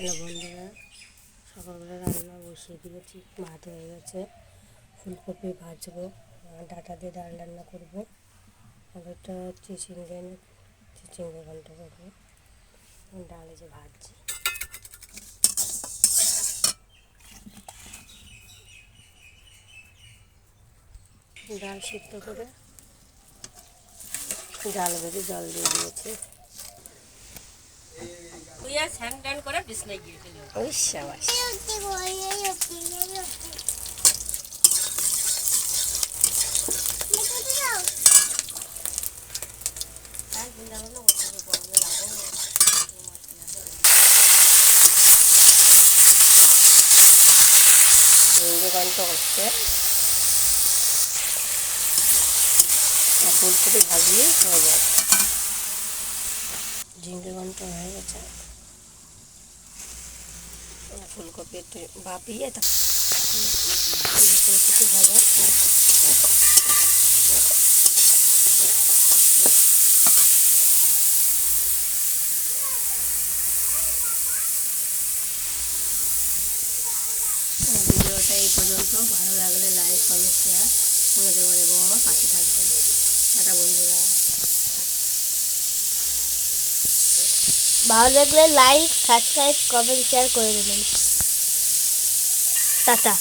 Hello বন্ধুরা, সকালবেলা রান্না বসিয়ে দিয়েছি ভাত হয়ে গেছে। ফুলকপি ভাজবো ডাটা দিয়ে ডাল রান্না করব। আর একটা চিচিঙ্গে চিচিঙ্গে ঘন্ট করব। ডালে যে ভাজছি। ডাল সিদ্ধ করে, ডাল বেঁধে জল দিয়ে দিয়েছি। স্যান ট্যান করে বিছনায় গিয়ে। ওই সাবাস। হচ্ছে। ফুলকপি ভাজিয়ে হয়ে যাবে ঝিঙ্গে ঘন্ট হয়ে গেছে। ফুলকপি একটু ভাপিয়ে ফুলকপি ভাজা। ভিডিওটা এই পর্যন্ত। ভালো লাগলে লাইক কমেন্ট শেয়ার করে দেবেন এবং আমার পাশে থাকবেন টাটা বন্ধুরা ভালো লাগলে লাইক সাবস্ক্রাইব কমেন্ট শেয়ার করে দেবেন। টাটা।